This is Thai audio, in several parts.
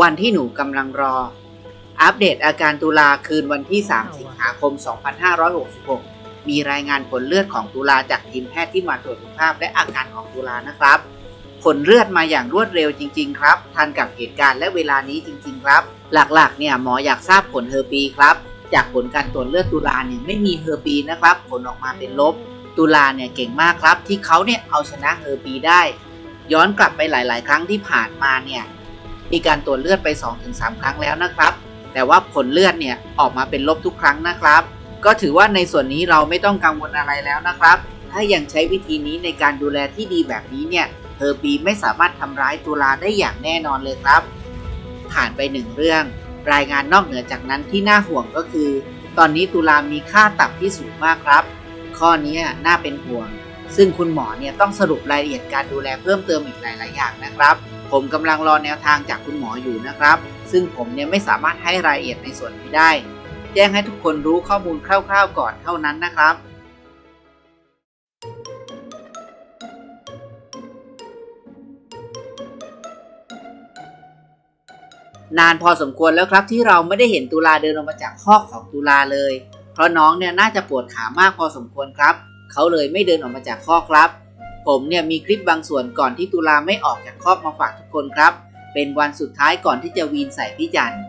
วันที่หนูกำลังรอ อัปเดตอาการตุลาคืนวันที่ 3 สิงหาคม 2566 มีรายงานผลเลือดของตุลาจากทีมแพทย์ที่มาตรวจสุขภาพและอาการของตุลานะครับ ผลเลือดมาอย่างรวดเร็วจริง ๆ ครับทันกับเหตุการณ์และเวลานี้จริง ๆ ครับ หลักๆ เนี่ยหมออยากทราบผลเฮอร์ปีครับ จากผลการตรวจเลือดตุลาเนี่ยไม่มีเฮอร์ปีนะครับ ผลออกมาเป็นลบ ตุลาเนี่ยเก่งมากครับ ที่เขาเนี่ยเอาชนะเฮอร์ปีได้ย้อนกลับไปหลาย ๆ ครั้งที่ผ่านมาเนี่ย มีการตรวจเลือดไป 2-3 ครั้งแล้วนะครับ แต่ว่าผลเลือดเนี่ยออกมาเป็นลบทุกครั้งนะครับ ก็ถือว่าในส่วนนี้เราไม่ต้องกังวลอะไรแล้วนะครับ ถ้ายังใช้วิธีนี้ในการดูแลที่ดีแบบนี้เนี่ยเฮอร์ปีไม่สามารถทำร้ายตุลาได้อย่างแน่นอนเลยครับ ผ่านไปหนึ่งเรื่อง รายงานนอกเหนือจากนั้นที่น่าห่วงก็คือ ตอนนี้ตุลามีค่าตับที่สูงมากครับ ข้อนี้น่าเป็นห่วง ซึ่งคุณหมอเนี่ยต้องสรุปรายละเอียดการดูแลเพิ่มเติมอีกหลาย ๆ อย่างนะครับ ผมกำลังรอแนวทางจากคุณหมออยู่นะครับ ซึ่งผมเนี่ยไม่สามารถให้รายละเอียดในส่วนนี้ได้ แจ้งให้ทุกคนรู้ข้อมูลคร่าว ๆ ก่อนเท่านั้นนะครับนานพอสมควรแล้วครับที่เราไม่ได้เห็นตุลาเดินออกมาจากคอกของตุลาเลย เพราะน้องเนี่ยน่าจะปวดขามากพอสมควรครับ เขาเลยไม่เดินออกมาจากคอกครับ ผมเนี่ยมีคลิปบางส่วนก่อนที่ตุลาไม่ออกจากคอกมาฝากทุกคนครับ เป็นวันสุดท้ายก่อนที่จะวีนใส่พี่จันทร์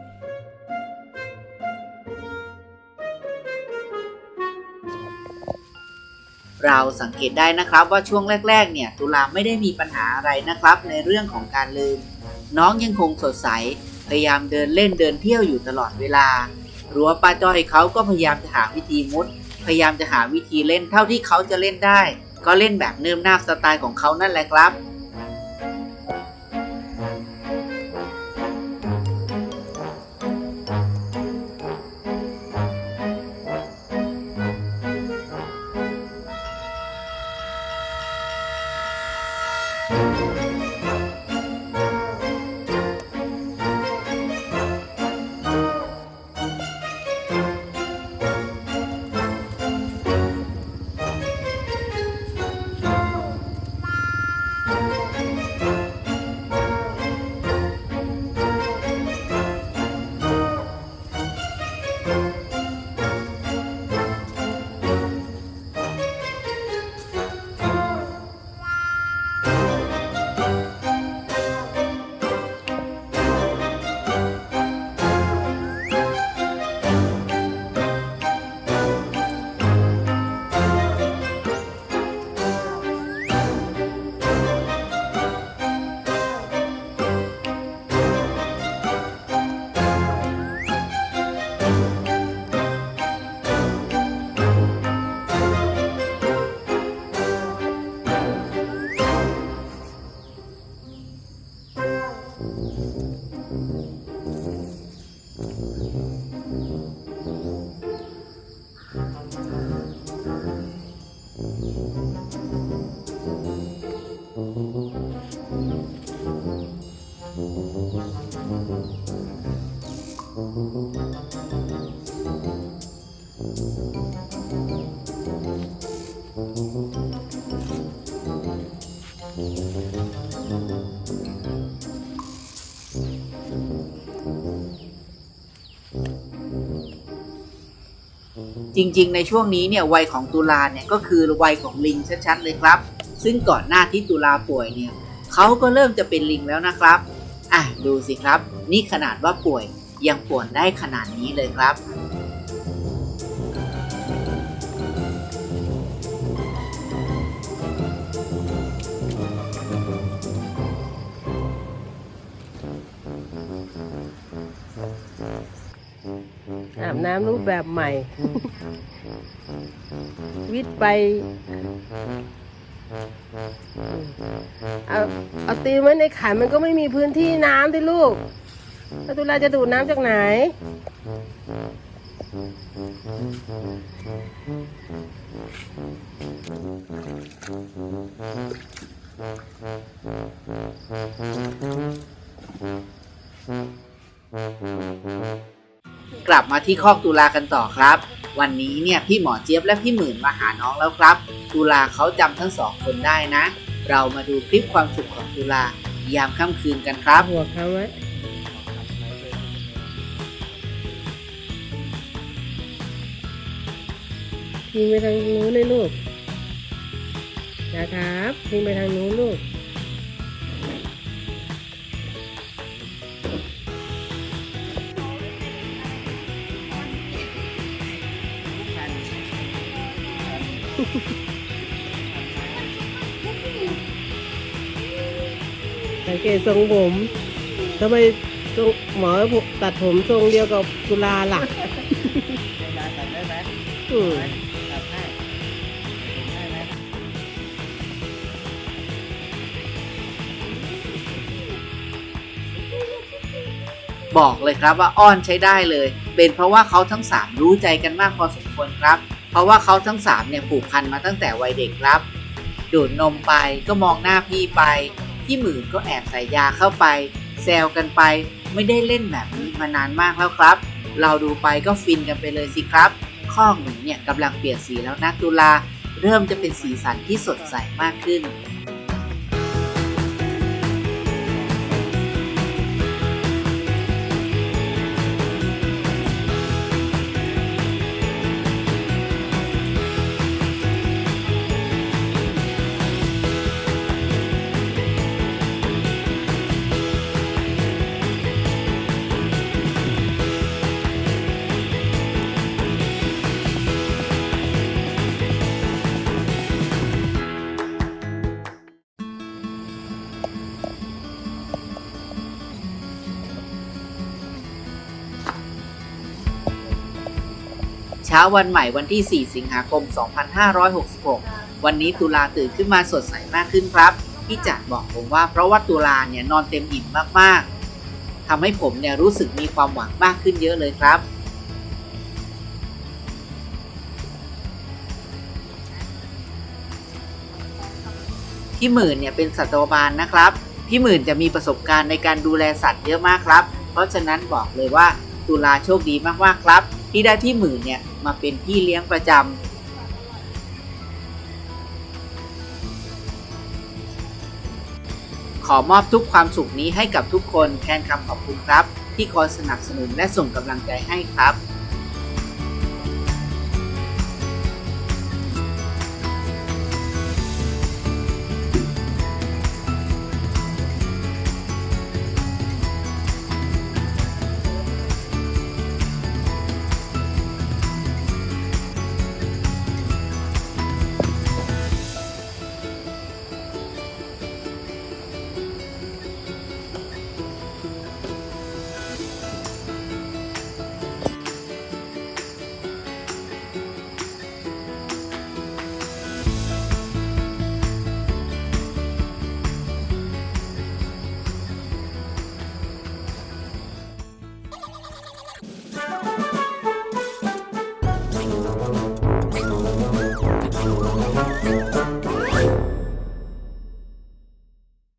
เราสังเกตได้นะครับว่าช่วงแรก ๆ เนี่ยตุลาไม่ได้มีปัญหาอะไรนะครับ ในเรื่องของการลืม น้องยังคงสดใส พยายามเดินเล่นเดินเที่ยวอยู่ตลอดเวลารั้วป้าจ้อยเขาก็พยายามจะหาวิธีมุด พยายามจะหาวิธีเล่นเท่าที่เขาจะเล่นได้ ก็เล่นแบบเนิมนาบสไตล์ของเขานั่นแหละครับ จริง ๆ ในช่วงนี้เนี่ยวัยของตุลาเนี่ยก็คือวัยของลิงชัดๆเลยครับ ซึ่งก่อนหน้าที่ตุลาป่วยเนี่ยเขาก็เริ่มจะเป็นลิงแล้วนะครับอะดูสิครับ นี่ขนาดว่าป่วยยังป่วนได้ขนาดนี้เลยครับ น้ำรูปแบบใหม่ วิทย์ไปเอาเอาตีนไว้ในขันมันก็ไม่มีพื้นที่น้ำที่ลูกแล้วตุลาจะดูดน้ำจากไหน กลับมาที่คอกตุลากันต่อครับ วันนี้เนี่ยพี่หมอเจี๊ยบและพี่หมื่นมาหาน้องแล้วครับ ตุลาเขาจำทั้งสองคนได้นะ เรามาดูคลิปความสุขของตุลายามค่ำคืนกันครับหัวเขาไว้ทิ้งไปทางนู้นเลยลูกนะครับทิ้งไปทางนู้นลูก สังเกตทรงผมทำไมทรงหมอตัดผมทรงเดียวกับกุลาล่ะเวลาตัดได้ไหมอืมตัดให้ผมให้ไหมบอกเลยครับว่าอ้อนใช้ได้เลย เป็นเพราะว่าเขาทั้ง3รู้ใจกันมากพอสมควรครับเพ ราะว่าเขาทั้งสามเนี่ยผูกพันมาตั้งแต่วัยเด็กครับ ดูดนมไปก็มองหน้าพี่ไปพี่หมื่นก็แอบใส่ยาเข้าไป แซวกันไปไม่ได้เล่นแบบนี้มานานมากแล้วครับ เราดูไปก็ฟินกันไปเลยสิครับ ข้องหนึ่งเนี่ยกำลังเปลี่ยนสีแล้วนะตุลา เริ่มจะเป็นสีสันที่สดใสมากขึ้น เช้าวันใหม่วันที่ 4 สิงหาคม 2566 วันนี้ตุลาตื่นขึ้นมาสดใสมากขึ้นครับ พี่จัดบอกผมว่าเพราะว่าตุลาเนี่ยนอนเต็มอิ่มมากๆทำให้ผมเนี่ยรู้สึกมีความหวังมากขึ้นเยอะเลยครับ พี่หมื่นเนี่ยเป็นสัตวบาลนะครับ พี่หมื่นจะมีประสบการณ์ในการดูแลสัตว์เยอะมากครับ เพราะฉะนั้นบอกเลยว่าตุลาโชคดีมากๆครับ ที่ได้พี่หมื่นเนี่ยมาเป็นพี่เลี้ยงประจำขอมอบทุกความสุขนี้ให้กับทุกคนแทนคำขอบคุณครับ ที่คอยสนับสนุนและส่งกำลังใจให้ครับ